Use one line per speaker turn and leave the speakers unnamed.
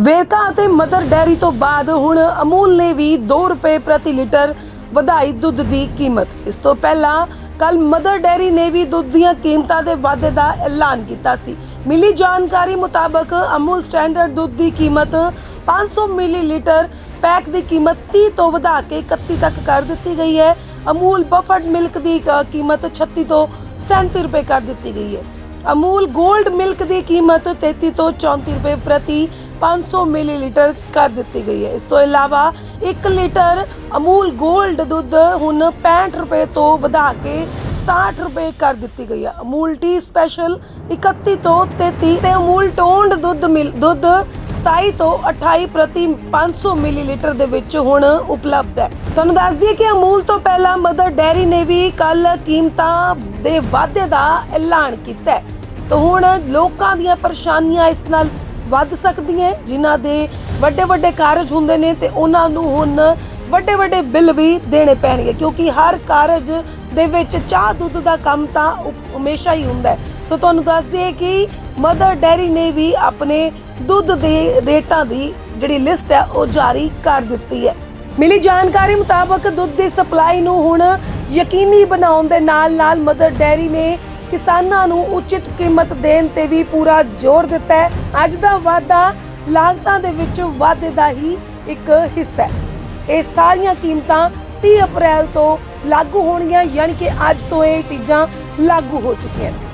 ਵੇਰਕਾ ਅਤੇ mother dairy ਤੋਂ ਬਾਅਦ ਹੁਣ ਅਮੂਲ ਨੇ ਵੀ 2 ਰੁਪਏ ਪ੍ਰਤੀ ਲੀਟਰ ਵਧਾਈ ਦੁੱਧ ਦੀ ਕੀਮਤ। ਇਸ ਤੋਂ ਪਹਿਲਾਂ ਕੱਲ ਮਦਰ ਡੈਰੀ ਨੇ ਵੀ ਦੁੱਧ ਦੀਆਂ ਕੀਮਤਾਂ ਦੇ ਵਾਧੇ ਦਾ ਐਲਾਨ ਕੀਤਾ ਸੀ। ਮਿਲੀ ਜਾਣਕਾਰੀ ਮੁਤਾਬਕ ਅਮੂਲ ਸਟੈਂਡਰਡ ਦੁੱਧ ਦੀ ਕੀਮਤ 500 ਮਿਲੀਲੀਟਰ, ਪੈਕ ਦੀ ਕੀਮਤ 30 ਤੋਂ ਵਧਾ ਕੇ 31 ਤੱਕ ਕਰ ਦਿੱਤੀ ਗਈ ਹੈ। ਅਮੂਲ ਬਫਰਡ ਮਿਲਕ ਦੀ ਕੀਮਤ 36 ਤੋਂ 37 ਰੁਪਏ ਕਰ ਦਿੱਤੀ ਗਈ ਹੈ। ਅਮੂਲ 골ਡ ਮਿਲਕ ਦੀ ਕੀਮਤ 33 ਤੋਂ 34 ਰੁਪਏ ਪ੍ਰਤੀ 500 ਮਿਲੀਲੀਟਰ ਕਰ ਦਿੱਤੀ ਗਈ ਹੈ। ਇਸ ਤੋਂ ਇਲਾਵਾ 1 ਲੀਟਰ ਅਮੂਲ 골ਡ ਦੁੱਧ ਹੁਣ 65 ਰੁਪਏ ਤੋਂ ਵਧਾ ਕੇ 67 ਰੁਪਏ ਕਰ ਦਿੱਤੀ ਗਈ ਹੈ। ਅਮੂਲ ਟੀ ਸਪੈਸ਼ਲ 31 ਤੋਂ 33 ਤੇ ਅਮੂਲ ਟੋਂਡ ਦੁੱਧ ਮਿਲ, ਦੁੱਧ 27 ਤੋਂ 28 ਪ੍ਰਤੀ 500 ਮਿਲੀਲੀਟਰ ਦੇ ਵਿੱਚ ਹੁਣ ਉਪਲਬਧ ਹੈ। ਤੁਹਾਨੂੰ ਦੱਸ ਦਈਏ ਕਿ ਅਮੂਲ ਤੋਂ ਪਹਿਲਾਂ ਮਦਰ ਡੈਰੀ ਨੇ ਵੀ ਕੱਲ ਕੀਮਤਾਂ ਦੇ ਵਾਧੇ ਦਾ ਐਲਾਨ ਕੀਤਾ ਹੈ। ਤਾਂ ਹੁਣ ਲੋਕਾਂ ਦੀਆਂ ਪਰੇਸ਼ਾਨੀਆਂ ਇਸ ਨਾਲ ਵੱਧ ਸਕਦੀ ਹੈ, ਜਿਨ੍ਹਾਂ ਦੇ ਵੱਡੇ ਵੱਡੇ ਕਾਰਜ ਹੁੰਦੇ ਨੇ ਤੇ ਉਹਨਾਂ ਨੂੰ ਹੁਣ ਵੱਡੇ ਵੱਡੇ ਬਿੱਲ ਵੀ ਦੇਣੇ ਪੈਣਗੇ, ਕਿਉਂਕਿ ਹਰ ਕਾਰਜ ਦੇ ਵਿੱਚ ਚਾਹ ਦੁੱਧ ਦਾ ਕੰਮ ਤਾਂ ਹਮੇਸ਼ਾ ਹੀ ਹੁੰਦਾ ਹੈ। ਸੋ ਤੁਹਾਨੂੰ ਦੱਸ ਦਈਏ ਕਿ ਮਦਰ ਡੈਰੀ ਨੇ ਵੀ ਆਪਣੇ ਦੁੱਧ ਦੇ ਰੇਟਾਂ ਦੀ ਜਿਹੜੀ ਲਿਸਟ ਹੈ, ਉਹ ਜਾਰੀ ਕਰ ਦਿੱਤੀ ਹੈ। ਮਿਲੀ ਜਾਣਕਾਰੀ ਮੁਤਾਬਕ ਦੁੱਧ ਦੀ ਸਪਲਾਈ ਨੂੰ ਹੁਣ ਯਕੀਨੀ ਬਣਾਉਣ ਦੇ ਨਾਲ-ਨਾਲ ਮਦਰ ਡੈਰੀ ਨੇ ਕਿਸਾਨਾਂ ਨੂੰ ਉਚਿਤ ਕੀਮਤ ਦੇਣ ਤੇ ਵੀ ਪੂਰਾ ਜ਼ੋਰ ਦਿੱਤਾ ਹੈ। ਅੱਜ ਦਾ ਵਾਅਦਾ ਲਾਗਤਾਂ ਦੇ ਵਿੱਚ ਵਾਧੇ ਦਾ ਹੀ ਇੱਕ ਹਿੱਸਾ ਹੈ। ਇਹ ਸਾਰੀਆਂ ਕੀਮਤਾਂ 30 ਅਪ੍ਰੈਲ ਤੋਂ ਲਾਗੂ ਹੋਣਗੀਆਂ, ਯਾਨੀ ਕਿ ਅੱਜ ਤੋਂ ਇਹ ਚੀਜ਼ਾਂ ਲਾਗੂ ਹੋ ਚੁੱਕੀਆਂ ਨੇ।